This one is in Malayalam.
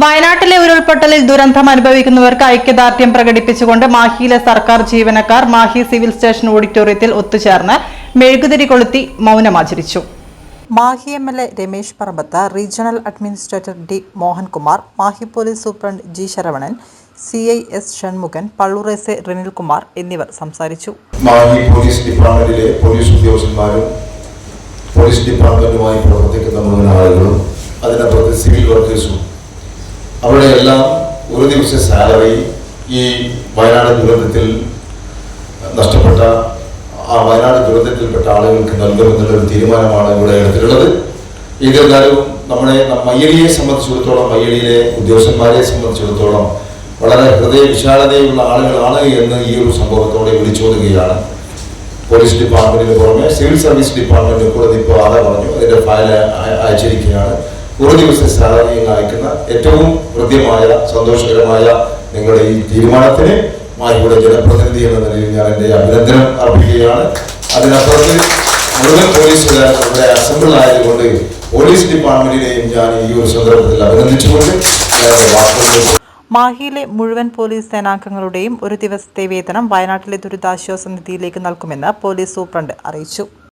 വയനാട്ടിലെ ഉരുൾപൊട്ടലിൽ ദുരന്തം അനുഭവിക്കുന്നവർക്ക് ഐക്യദാർഢ്യം പ്രകടിപ്പിച്ചുകൊണ്ട് മാഹിയിലെ സർക്കാർ ജീവനക്കാർ മാഹി സിവിൽ സ്റ്റേഷൻ ഓഡിറ്റോറിയത്തിൽ ഒത്തുചേർന്ന് മെഴുകുതിരി കൊളുത്തി മൗനമാചരിച്ചു. Mahe M L A Ramesh Parambath regional administrator D Mohankumar Mahe police superintendent G Saravanan C I S Shanmughan Pallur S A Rinilkumar എന്നിവർ സംസാരിച്ചു. മാഹി പോലീസ് ഡിപ്പാർട്ട്മെന്റിലെ പോലീസ് ഉദ്യോഗസ്ഥന്മാരും പോലീസ് ഡിപ്പാർട്ട്മെന്റുമായി പ്രവർത്തിക്കുന്ന മുഴുവൻ ആളുകളും അതിനപ്പുറത്ത് സിവിൽ വർക്കേഴ്സും അവിടെയെല്ലാം ഒരു ദിവസത്തെ സാലറി ഈ വയനാട് ദുരന്തത്തിൽ നഷ്ടപ്പെട്ട ആ വയനാട് ദുരന്തത്തിൽപ്പെട്ട ആളുകൾക്ക് നൽകുമെന്നുള്ള ഒരു തീരുമാനമാണ് ഇവിടെ എടുത്തിട്ടുള്ളത്. എന്നിരുന്നാലും നമ്മുടെ മയ്യടിയെ സംബന്ധിച്ചിടത്തോളം മയ്യടിയിലെ ഉദ്യോഗസ്ഥന്മാരെ സംബന്ധിച്ചിടത്തോളം വളരെ ഹൃദയ വിശാലതയുള്ള ആളുകളാണ് എന്ന് ഈ ഒരു സംഭവത്തോടെ വിളിച്ചോതുകയാണ്. പോലീസ് ഡിപ്പാർട്ട്മെന്റിന് പുറമെ സിവിൽ സർവീസ് ഡിപ്പാർട്ട്മെന്റിന് കൂടെ ഇപ്പോൾ ആളെ പറഞ്ഞു. അതിന്റെ ഫയൽ അയ- അയച്ചിരിക്കുകയാണ്. ഒരു ബിസിനസ് സാലറി നയിക്കുന്ന ഏറ്റവും ഹൃദ്യമായ സന്തോഷകരമായ നിങ്ങളുടെ ഈ തീരുമാനത്തിന് മാഹിയുടെ ജനപ്രതിനിധി എന്ന നിലയിൽ ഞാൻ എന്റെ അഭിനന്ദനം അർപ്പിക്കുകയാണ്. അതിനപ്പുറത്ത് മുഴുവൻ പോലീസുകാർ ഇവിടെ അസംബിൾ ആയതുകൊണ്ട് പോലീസ് ഡിപ്പാർട്ട്മെന്റിനെയും ഞാൻ ഈ ഒരു സന്ദർഭത്തിൽ അഭിനന്ദിച്ചുകൊണ്ട് മാഹിയിലെ മുഴുവൻ പോലീസ് സേനാംഗങ്ങളുടെയും ഒരു ദിവസത്തെ വേതനം വയനാട്ടിലെ ദുരിതാശ്വാസ നിധിയിലേക്ക് നൽകുമെന്ന് പോലീസ് സൂപ്രണ്ട് അറിയിച്ചു.